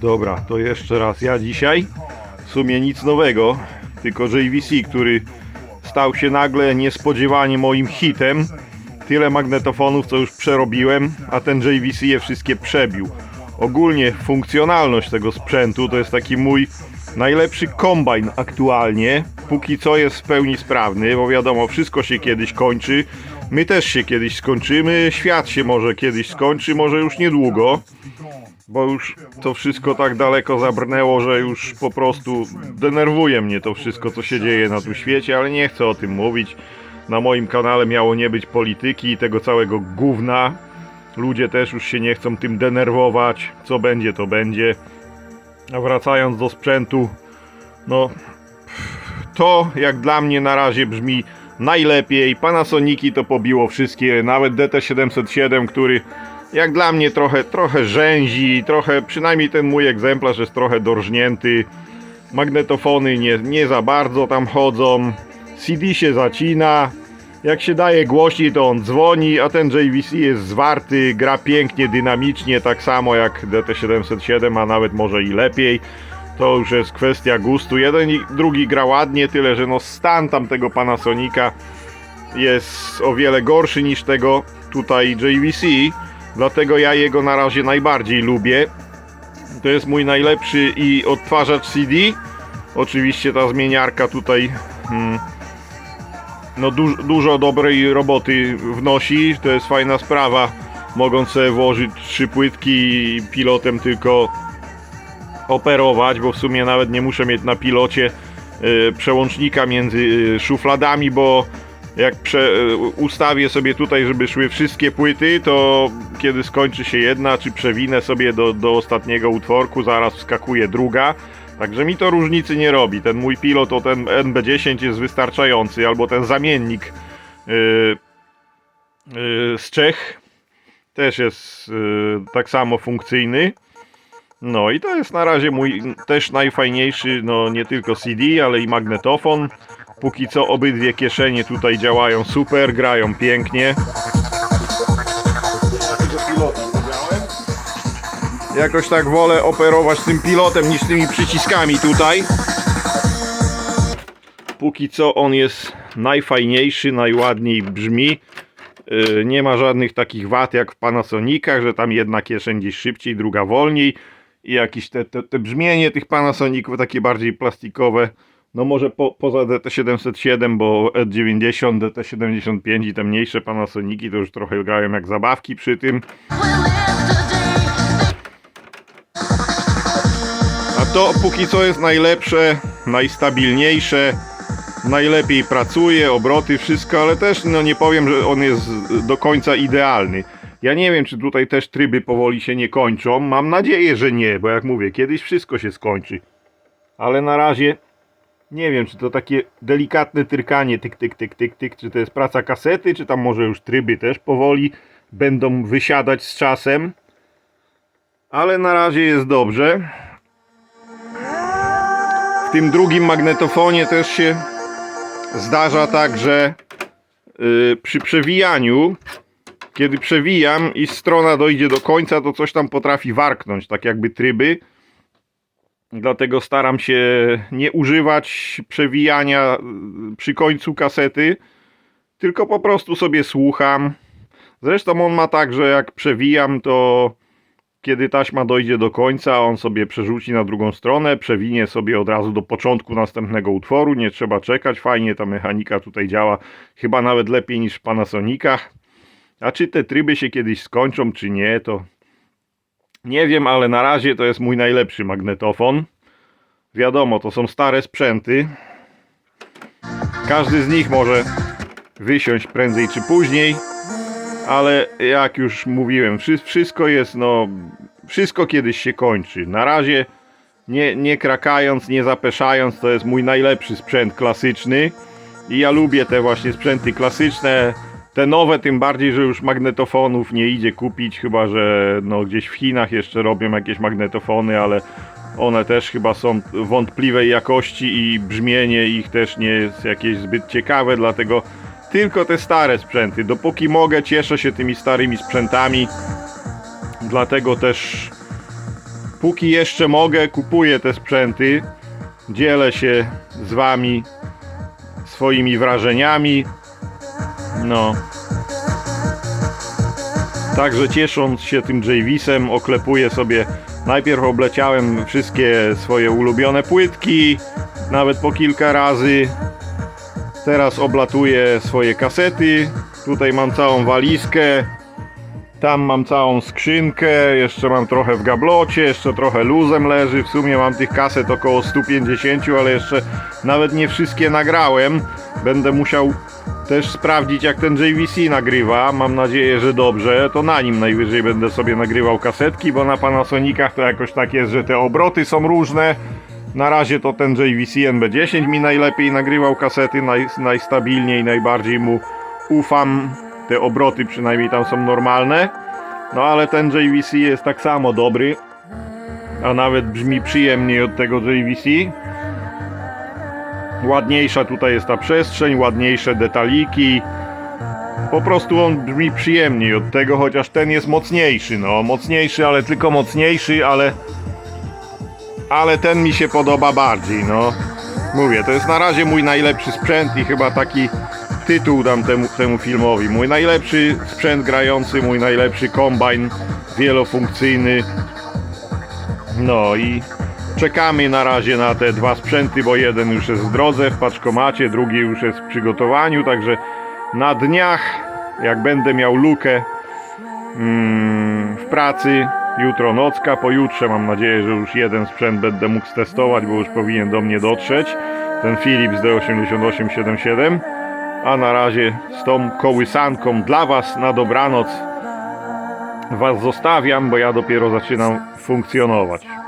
Dobra, to jeszcze raz. Ja dzisiaj w sumie nic nowego, tylko JVC, który stał się nagle niespodziewanie moim hitem. Tyle magnetofonów, co już przerobiłem, a ten JVC je wszystkie przebił. Ogólnie funkcjonalność tego sprzętu to jest taki mój najlepszy kombajn aktualnie. Póki co jest w pełni sprawny, bo wiadomo, wszystko się kiedyś kończy. My też się kiedyś skończymy, świat się może kiedyś skończy, może już niedługo bo już to wszystko tak daleko zabrnęło, że już po prostu denerwuje mnie to wszystko, co się dzieje na tym świecie, ale nie chcę o tym mówić. Na moim kanale miało nie być polityki i tego całego gówna. Ludzie też już się nie chcą tym denerwować. Co będzie, to będzie. A wracając do sprzętu, no to jak dla mnie na razie brzmi najlepiej. Panasoniki to pobiło wszystkie, nawet DT707, który jak dla mnie trochę, trochę rzęzi, trochę, przynajmniej ten mój egzemplarz jest trochę dorżnięty. Magnetofony nie, nie za bardzo tam chodzą. CD się zacina. Jak się daje głośniej, to on dzwoni, a ten JVC jest zwarty, gra pięknie, dynamicznie, tak samo jak DT707, a nawet może i lepiej. To już jest kwestia gustu. Jeden i drugi gra ładnie, tyle że no stan tamtego Panasonica jest o wiele gorszy niż tego tutaj JVC. Dlatego ja jego na razie najbardziej lubię. To jest mój najlepszy i odtwarzacz CD. Oczywiście ta zmieniarka tutaj hmm, no du dużo dobrej roboty wnosi. To jest fajna sprawa. Mogąc sobie włożyć trzy płytki i pilotem tylko operować, bo w sumie nawet nie muszę mieć na pilocie y, przełącznika między y, szufladami, bo jak prze, y, ustawię sobie tutaj, żeby szły wszystkie płyty, to kiedy skończy się jedna, czy przewinę sobie do, do ostatniego utworku, zaraz wskakuje druga. Także mi to różnicy nie robi. Ten mój pilot, o ten NB10 jest wystarczający, albo ten zamiennik yy, yy, z Czech też jest yy, tak samo funkcyjny. No i to jest na razie mój też najfajniejszy, no nie tylko CD, ale i magnetofon. Póki co obydwie kieszenie tutaj działają super, grają pięknie. Jakoś tak wolę operować tym pilotem niż tymi przyciskami tutaj. Póki co on jest najfajniejszy, najładniej brzmi. Yy, Nie ma żadnych takich wad jak w Panasonicach, że tam jedna kieszeń gdzieś szybciej, druga wolniej. I jakieś te, te, te brzmienie tych Panasoników takie bardziej plastikowe. No może po, poza DT707, bo E90, DT75 i te mniejsze Panasoniki to już trochę grają jak zabawki przy tym. A to póki co jest najlepsze, najstabilniejsze, najlepiej pracuje, obroty, wszystko, ale też no nie powiem, że on jest do końca idealny. Ja nie wiem, czy tutaj też tryby powoli się nie kończą. Mam nadzieję, że nie, bo jak mówię, kiedyś wszystko się skończy. Ale na razie nie wiem, czy to takie delikatne tyrkanie, tyk, tyk, tyk, tyk, tyk, czy to jest praca kasety, czy tam może już tryby też powoli będą wysiadać z czasem. Ale na razie jest dobrze. W tym drugim magnetofonie też się zdarza tak, że yy, przy przewijaniu, kiedy przewijam i strona dojdzie do końca, to coś tam potrafi warknąć, tak jakby tryby. Dlatego staram się nie używać przewijania y, przy końcu kasety, tylko po prostu sobie słucham. Zresztą on ma tak, że jak przewijam, to kiedy taśma dojdzie do końca, on sobie przerzuci na drugą stronę, przewinie sobie od razu do początku następnego utworu, nie trzeba czekać, fajnie ta mechanika tutaj działa, chyba nawet lepiej niż w Panasonicach. A czy te tryby się kiedyś skończą, czy nie, to nie wiem, ale na razie to jest mój najlepszy magnetofon. Wiadomo, to są stare sprzęty. Każdy z nich może wysiąść prędzej czy później, ale jak już mówiłem, wszy- wszystko jest, no, wszystko kiedyś się kończy. Na razie nie, nie krakając, nie zapeszając, to jest mój najlepszy sprzęt klasyczny. I ja lubię te właśnie sprzęty klasyczne. Te nowe, tym bardziej, że już magnetofonów nie idzie kupić, chyba że no, gdzieś w Chinach jeszcze robią jakieś magnetofony, ale one też chyba są wątpliwej jakości i brzmienie ich też nie jest jakieś zbyt ciekawe, dlatego tylko te stare sprzęty. Dopóki mogę, cieszę się tymi starymi sprzętami. Dlatego też póki jeszcze mogę, kupuję te sprzęty. Dzielę się z wami swoimi wrażeniami. No. Także ciesząc się tym JVisem, oklepuję sobie. Najpierw obleciałem wszystkie swoje ulubione płytki, nawet po kilka razy. Teraz oblatuję swoje kasety. Tutaj mam całą walizkę. Tam mam całą skrzynkę, jeszcze mam trochę w gablocie, jeszcze trochę luzem leży. W sumie mam tych kaset około 150, ale jeszcze nawet nie wszystkie nagrałem. Będę musiał też sprawdzić jak ten JVC nagrywa. Mam nadzieję, że dobrze. To na nim najwyżej będę sobie nagrywał kasetki, bo na Panasonicach to jakoś tak jest, że te obroty są różne. Na razie to ten JVC NB10 mi najlepiej nagrywał kasety, naj, najstabilniej, najbardziej mu ufam. Te obroty przynajmniej tam są normalne. No ale ten JVC jest tak samo dobry, a nawet brzmi przyjemniej od tego JVC. Ładniejsza tutaj jest ta przestrzeń, ładniejsze detaliki. Po prostu on brzmi przyjemniej od tego, chociaż ten jest mocniejszy. No, mocniejszy, ale tylko mocniejszy, ale ale ten mi się podoba bardziej, no. Mówię, to jest na razie mój najlepszy sprzęt i chyba taki tytuł dam temu, temu filmowi. Mój najlepszy sprzęt grający, mój najlepszy kombajn wielofunkcyjny. No i czekamy na razie na te dwa sprzęty, bo jeden już jest w drodze w paczkomacie, drugi już jest w przygotowaniu, także na dniach, jak będę miał lukę mm, w pracy, jutro nocka, pojutrze mam nadzieję, że już jeden sprzęt będę mógł stestować, bo już powinien do mnie dotrzeć. Ten Philips D8877. A na razie z tą kołysanką dla Was na dobranoc Was zostawiam, bo ja dopiero zaczynam funkcjonować.